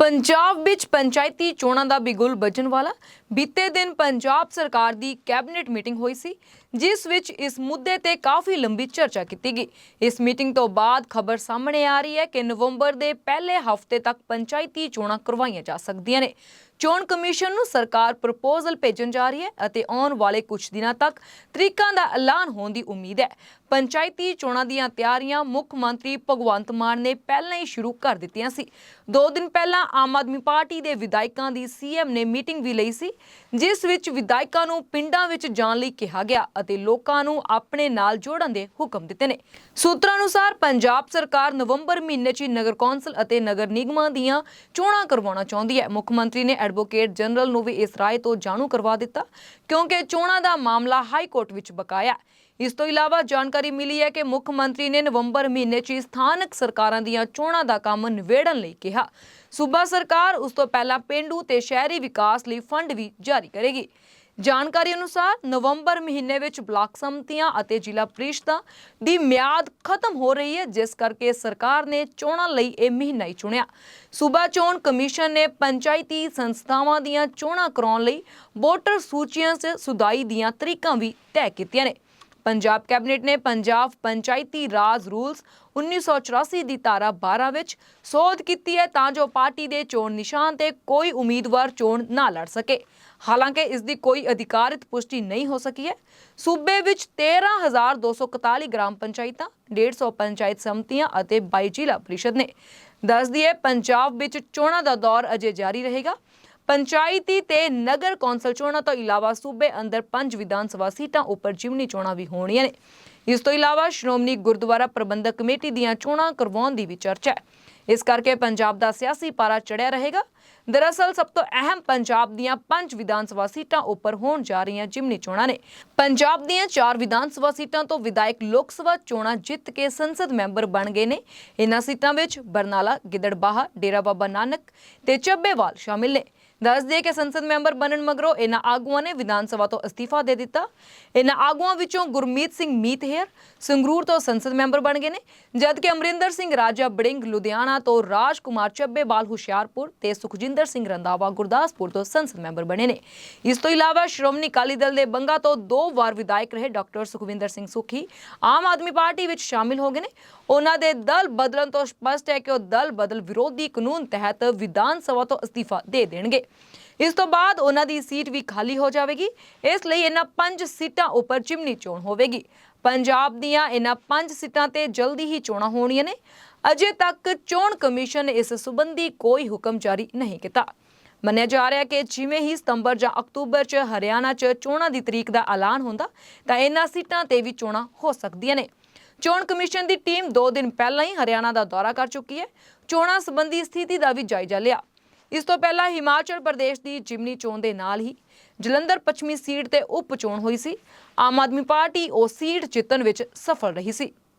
ਪੰਜਾਬ ਵਿੱਚ ਪੰਚਾਇਤੀ ਚੋਣਾਂ ਦਾ ਬਿਗੁਲ ਵੱਜਣ ਵਾਲਾ। ਬੀਤੇ ਦਿਨ ਪੰਜਾਬ ਸਰਕਾਰ ਦੀ ਕੈਬਨਿਟ ਮੀਟਿੰਗ ਹੋਈ ਸੀ, ਜਿਸ ਵਿੱਚ ਇਸ ਮੁੱਦੇ ਤੇ ਕਾਫੀ ਲੰਬੀ ਚਰਚਾ ਕੀਤੀ ਗਈ। ਇਸ ਮੀਟਿੰਗ ਤੋਂ ਬਾਅਦ ਖਬਰ ਸਾਹਮਣੇ ਆ ਰਹੀ ਹੈ ਕਿ ਨਵੰਬਰ ਦੇ ਪਹਿਲੇ ਹਫ਼ਤੇ ਤੱਕ ਪੰਚਾਇਤੀ ਚੋਣਾਂ ਕਰਵਾਈਆਂ ਜਾ ਸਕਦੀਆਂ ਨੇ। ਚੋਣ ਕਮਿਸ਼ਨ ਨੂੰ ਸਰਕਾਰ ਪ੍ਰਪੋਜ਼ਲ ਭੇਜਣ ਜਾ ਰਹੀ ਹੈ ਅਤੇ ਆਉਣ ਵਾਲੇ ਕੁਝ ਦਿਨਾਂ ਤੱਕ ਤਰੀਕਾਂ ਦਾ ਐਲਾਨ ਹੋਣ ਦੀ ਉਮੀਦ ਹੈ। ਪੰਚਾਇਤੀ ਚੋਣਾਂ ਦੀਆਂ ਤਿਆਰੀਆਂ ਮੁੱਖ ਮੰਤਰੀ ਭਗਵੰਤ ਮਾਨ ਨੇ ਪਹਿਲਾਂ ਹੀ ਸ਼ੁਰੂ ਕਰ ਦਿੱਤੀਆਂ ਸੀ। ਦੋ ਦਿਨ ਪਹਿਲਾਂ ਆਮ ਆਦਮੀ ਪਾਰਟੀ ਦੇ ਵਿਧਾਇਕਾਂ ਦੀ ਸੀਐਮ ਨੇ ਮੀਟਿੰਗ ਵੀ ਲਈ ਸੀ, ਜਿਸ ਵਿੱਚ ਵਿਧਾਇਕਾਂ ਨੂੰ ਪਿੰਡਾਂ ਵਿੱਚ ਜਾਣ ਲਈ ਕਿਹਾ ਗਿਆ ਅਤੇ ਲੋਕਾਂ ਨੂੰ ਆਪਣੇ ਨਾਲ ਜੋੜਨ ਦੇ ਹੁਕਮ ਦਿੱਤੇ ਨੇ। ਸੂਤਰਾਂ ਅਨੁਸਾਰ ਪੰਜਾਬ ਸਰਕਾਰ ਨਵੰਬਰ ਮਹੀਨੇ 'ਚ ਨਗਰ ਕੌਂਸਲ ਅਤੇ ਨਗਰ ਨਿਗਮਾਂ ਦੀਆਂ ਚੋਣਾਂ ਕਰਵਾਉਣਾ ਚਾਹੁੰਦੀ ਹੈ। ਮੁੱਖ ਮੰਤਰੀ ਨੇ ਐਡਵੋਕੇਟ ਜਨਰਲ ਨੂੰ ਵੀ ਇਸ ਰਾਏ ਤੋਂ ਜਾਣੂ ਕਰਵਾ ਦਿੱਤਾ, ਕਿਉਂਕਿ ਚੋਣਾਂ ਦਾ ਮਾਮਲਾ ਹਾਈ ਕੋਰਟ ਵਿੱਚ ਬਕਾਇਆ ਇਸ ਤੋਂ ਇਲਾਵਾ ਜਾਣਕਾਰੀ ਮਿਲੀ ਹੈ ਕਿ ਮੁੱਖ ਮੰਤਰੀ ਨੇ ਨਵੰਬਰ ਮਹੀਨੇ 'ਚ ਸਥਾਨਕ ਸਰਕਾਰਾਂ ਦੀਆਂ ਚੋਣਾਂ ਦਾ ਕੰਮ ਨਿਬੇੜਨ ਲਈ ਕਿਹਾ। ਸੂਬਾ ਸਰਕਾਰ ਉਸ ਤੋਂ ਪਹਿਲਾਂ ਪਿੰਡੂ ਤੇ ਸ਼ਹਿਰੀ ਵਿਕਾਸ ਲਈ ਫੰਡ ਵੀ ਜਾਰੀ ਕਰੇਗੀ। ਜਾਣਕਾਰੀ ਅਨੁਸਾਰ ਨਵੰਬਰ ਮਹੀਨੇ ਵਿੱਚ ਬਲਾਕ ਸੰਮਤੀਆਂ ਅਤੇ ਜ਼ਿਲ੍ਹਾ ਪ੍ਰੀਸ਼ਦਾਂ ਦੀ ਮਿਆਦ ਖਤਮ ਹੋ ਰਹੀ ਹੈ, ਜਿਸ ਕਰਕੇ ਸਰਕਾਰ ਨੇ ਚੋਣਾਂ ਲਈ ਇਹ ਮਹੀਨਾ ਹੀ ਚੁਣਿਆ। ਸੂਬਾ ਚੋਣ ਕਮਿਸ਼ਨ ਨੇ ਪੰਚਾਇਤੀ ਸੰਸਥਾਵਾਂ ਦੀਆਂ ਚੋਣਾਂ ਕਰਾਉਣ ਲਈ ਵੋਟਰ ਸੂਚੀਆਂ 'ਚ ਸੁਧਾਈ ਦੀਆਂ ਤਰੀਕਾਂ ਵੀ ਤੈਅ ਕੀਤੀਆਂ ਨੇ। ਪੰਜਾਬ ਕੈਬਨਿਟ ਨੇ ਪੰਜਾਬ ਪੰਚਾਇਤੀ ਰਾਜ ਰੂਲਸ 1984 ਦੀ ਧਾਰਾ 12 ਵਿੱਚ ਸੋਧ ਕੀਤੀ ਹੈ ਤਾਂ ਜੋ ਪਾਰਟੀ ਦੇ ਚੋਣ ਨਿਸ਼ਾਨ ਤੇ ਕੋਈ ਉਮੀਦਵਾਰ ਚੋਣ ਨਾ ਲੜ ਸਕੇ। ਹਾਲਾਂਕਿ ਇਸ ਦੀ ਕੋਈ ਅਧਿਕਾਰਿਤ ਪੁਸ਼ਟੀ ਨਹੀਂ ਹੋ ਸਕੀ ਹੈ। ਸੂਬੇ ਵਿੱਚ 13241 ਗ੍ਰਾਮ ਪੰਚਾਇਤਾਂ 150 ਪੰਚਾਇਤ ਸਮਤੀਆਂ ਅਤੇ 22 ਜ਼ਿਲ੍ਹਾ ਪ੍ਰੀਸ਼ਦ ਨੇ। ਦੱਸ ਦਈਏ ਪੰਜਾਬ ਵਿੱਚ ਚੋਣਾਂ ਦਾ ਦੌਰ ਅਜੇ ਜਾਰੀ ਰਹੇਗਾ। ਪੰਚਾਇਤੀ ਤੇ ਨਗਰ ਕੌਂਸਲ ਚੋਣਾਂ ਤੋਂ ਇਲਾਵਾ ਸੂਬੇ ਅੰਦਰ ਪੰਜ ਵਿਧਾਨ ਸਭਾ ਸੀਟਾਂ ਉੱਪਰ ਜਿਮਨੀ ਚੋਣਾਂ ਵੀ ਹੋਣੀਆਂ ਨੇ। ਇਸ ਤੋਂ ਇਲਾਵਾ ਸ਼੍ਰੋਮਣੀ ਗੁਰਦੁਆਰਾ ਪ੍ਰਬੰਧਕ ਕਮੇਟੀ ਦੀਆਂ ਚੋਣਾਂ ਕਰਵਾਉਣ ਦੀ ਵੀ ਚਰਚਾ ਹੈ। ਇਸ ਕਰਕੇ ਪੰਜਾਬ ਦਾ ਸਿਆਸੀ ਪਾਰਾ ਚੜਿਆ ਰਹੇਗਾ। ਦਰਅਸਲ, ਸਭ ਤੋਂ ਅਹਿਮ ਪੰਜਾਬ ਦੀਆਂ ਪੰਜ ਵਿਧਾਨ ਸਭਾ ਸੀਟਾਂ ਉੱਪਰ ਹੋਣ ਜਾ ਰਹੀਆਂ ਜਿਮਨੀ ਚੋਣਾਂ ਨੇ। ਪੰਜਾਬ ਦੀਆਂ ਚਾਰ ਵਿਧਾਨ ਸਭਾ ਸੀਟਾਂ ਤੋਂ ਵਿਧਾਇਕ ਲੋਕ ਸਭਾ ਚੋਣਾਂ ਜਿੱਤ ਕੇ ਸੰਸਦ ਮੈਂਬਰ ਬਣ ਗਏ ਨੇ। ਇਨ੍ਹਾਂ ਸੀਟਾਂ ਵਿੱਚ ਬਰਨਾਲਾ, ਗਿੱਦੜਬਾਹਾ, ਡੇਰਾ ਬਾਬਾ ਨਾਨਕ ਤੇ ਚੱਬੇਵਾਲ ਸ਼ਾਮਿਲ ਨੇ। ਦੱਸ ਦਈਏ ਕਿ ਸੰਸਦ ਮੈਂਬਰ ਬਣਨ ਮਗਰੋਂ ਇਹਨਾਂ ਆਗੂਆਂ ਨੇ ਵਿਧਾਨ ਸਭਾ ਤੋਂ ਅਸਤੀਫਾ ਦੇ ਦਿੱਤਾ। ਇਹਨਾਂ ਆਗੂਆਂ ਵਿੱਚੋਂ ਗੁਰਮੀਤ ਸਿੰਘ ਮੀਤਹੇਰ ਸੰਗਰੂਰ ਤੋਂ ਸੰਸਦ ਮੈਂਬਰ ਬਣ ਗਏ ਨੇ, ਜਦਕਿ ਅਮਰਿੰਦਰ ਸਿੰਘ ਰਾਜਾ ਬੜਿੰਗ ਲੁਧਿਆਣਾ ਤੋਂ ਰਾਜ ਚੱਬੇਵਾਲ, ਹੁਸ਼ਿਆਰਪੁਰ ਤੇ ਸੁਖਜਿੰਦਰ ਸਿੰਘ ਰੰਧਾਵਾ, ਗੁਰਦਾਸਪੁਰ ਤੋਂ ਸੰਸਦ ਮੈਂਬਰ ਬਣੇ ਨੇ। ਇਸ ਤੋਂ ਇਲਾਵਾ ਸ਼੍ਰੋਮਣੀ ਅਕਾਲੀ ਦਲ ਦੇ ਬੰਗਾ ਤੋਂ ਦੋ ਵਾਰ ਵਿਧਾਇਕ ਰਹੇ ਡਾਕਟਰ ਸੁਖਵਿੰਦਰ ਸਿੰਘ ਸੁਖੀ। ਆਮ ਆਦਮੀ ਪਾਰਟੀ ਵਿੱਚ ਸ਼ਾਮਿਲ ਹੋ ਗਏ ਨੇ। ਉਹਨਾਂ ਦੇ ਦਲ ਬਦਲਣ ਤੋਂ ਸਪਸ਼ਟ ਹੈ ਕਿ ਉਹ ਦਲ ਬਦਲ ਵਿਰੋਧੀ ਕਾਨੂੰਨ ਤਹਿਤ ਵਿਧਾਨ ਸਭਾ ਤੋਂ ਅਸਤੀਫਾ ਦੇ ਦੇਣਗੇ। ਇਸ ਤੋਂ ਬਾਅਦ ਉਹਨਾਂ ਦੀ ਸੀਟ ਵੀ ਖਾਲੀ ਹੋ ਜਾਵੇਗੀ। ਇਸ ਲਈ ਇਹਨਾਂ ਪੰਜ ਸੀਟਾਂ ਉੱਪਰ ਚਿਮਨੀ ਚੋਣ ਹੋਵੇਗੀ। ਪੰਜਾਬ ਦੀਆਂ ਇਹਨਾਂ ਪੰਜ ਸੀਟਾਂ ਤੇ ਜਲਦੀ ਹੀ ਚੋਣਾਂ ਹੋਣੀਆਂ ਨੇ। ਅਜੇ ਤੱਕ ਚੋਣ ਕਮਿਸ਼ਨ ਨੇ ਇਸ ਸੰਬੰਧੀ ਕੋਈ ਹੁਕਮ ਜਾਰੀ ਨਹੀਂ ਕੀਤਾ। ਮੰਨਿਆ ਜਾ ਰਿਹਾ ਕਿ ਜਿਵੇਂ ਹੀ ਸਤੰਬਰ ਜਾਂ ਅਕਤੂਬਰ 'ਚ ਹਰਿਆਣਾ 'ਚ ਚੋਣਾਂ ਦੀ ਤਰੀਕ ਦਾ ਐਲਾਨ ਹੁੰਦਾ, ਤਾਂ ਇਹਨਾਂ ਸੀਟਾਂ ਤੇ ਵੀ ਚੋਣਾਂ ਹੋ ਸਕਦੀਆਂ ਨੇ। ਚੋਣ ਕਮਿਸ਼ਨ ਦੀ ਟੀਮ 2 ਦਿਨ ਪਹਿਲਾਂ ਹੀ ਹਰਿਆਣਾ ਦਾ ਦੌਰਾ ਕਰ ਚੁੱਕੀ ਹੈ। ਚੋਣਾਂ ਸੰਬੰਧੀ ਸਥਿਤੀ ਦਾ ਵੀ ਜਾਇਜ਼ਾ ਲਿਆ। ਇਸ ਤੋਂ ਪਹਿਲਾਂ ਹਿਮਾਚਲ ਪ੍ਰਦੇਸ਼ ਦੀ ਜਿਮਨੀ ਚੋਣ ਦੇ ਨਾਲ ਹੀ ਜਲੰਧਰ ਪੱਛਮੀ ਸੀਟ ਤੇ ਉਪ ਚੋਣ ਹੋਈ ਸੀ। ਆਮ ਆਦਮੀ ਪਾਰਟੀ ਉਹ ਸੀਟ ਜਿੱਤਣ ਵਿੱਚ ਸਫਲ ਰਹੀ ਸੀ।